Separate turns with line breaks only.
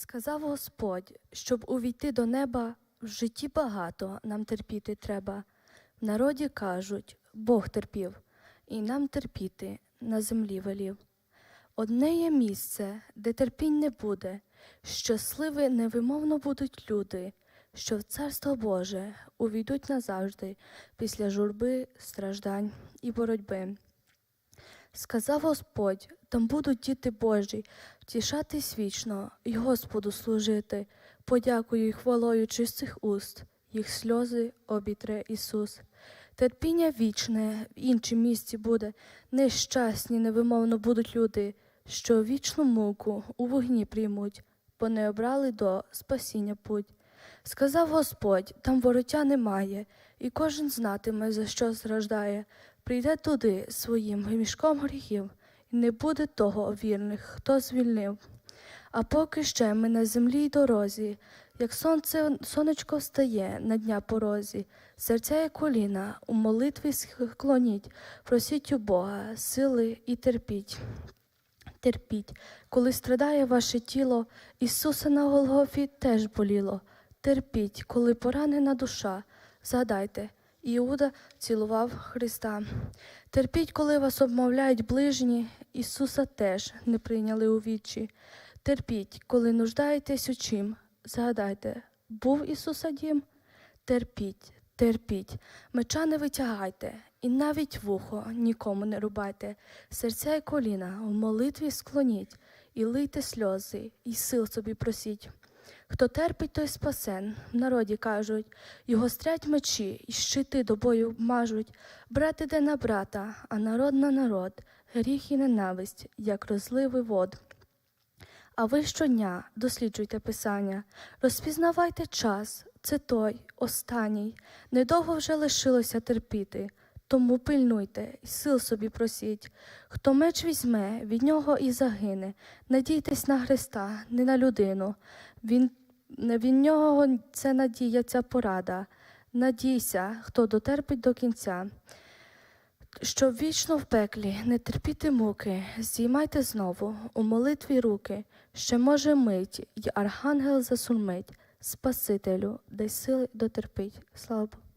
Сказав Господь, щоб увійти до неба, в житті багато нам терпіти треба. В народі кажуть, Бог терпів, і нам терпіти на землі велів. Одне є місце, де терпінь не буде, щасливі невимовно будуть люди, що в Царство Боже увійдуть назавжди після журби, страждань і боротьби. Сказав Господь, там будуть діти Божі, втішатись вічно і Господу служити, подякую й хвалою чистих уст, їх сльози обітре Ісус. Терпіння вічне в іншім місці буде, нещасні невимовно будуть люди, що вічну муку у вогні приймуть, бо не обрали до спасіння путь. Сказав Господь, там вороття немає, і кожен знатиме, за що страждає. Прийде туди своїм мішком гріхів, і не буде того вірних, хто звільнив. А поки ще ми на землі й дорозі, як сонце сонечко встає на дня порозі, серця і коліна у молитві склоніть, просіть у Бога сили і терпіть. Терпіть, коли страдає ваше тіло, Ісуса на Голгофі теж боліло. Терпіть, коли поранена душа, згадайте, Іуда цілував Христа. Терпіть, коли вас обмовляють ближні, Ісуса теж не прийняли у вічі. Терпіть, коли нуждаєтесь у чим, згадайте, був Ісуса дім? Терпіть, терпіть, меча не витягайте, і навіть вухо нікому не рубайте, серця й коліна в молитві склоніть, і лийте сльози, і сил собі просіть. Хто терпить, той спасен, в народі кажуть, його стрять мечі, і щити до бою мажуть, брат іде на брата, а народ на народ, гріх і ненависть, як розливи вод. А ви щодня досліджуйте писання, розпізнавайте час, це той, останній, недовго вже лишилося терпіти, тому пильнуйте і сил собі просіть. Хто меч візьме, від нього і загине. Надійтесь на Христа, не на людину. Він, від нього це надія, ця порада. Надійся, хто дотерпить до кінця. Щоб вічно в пеклі не терпіти муки, здіймайте знову у молитві руки, ще може мить, й архангел засурмить, Спасителю, дай сили дотерпить. Слава Богу.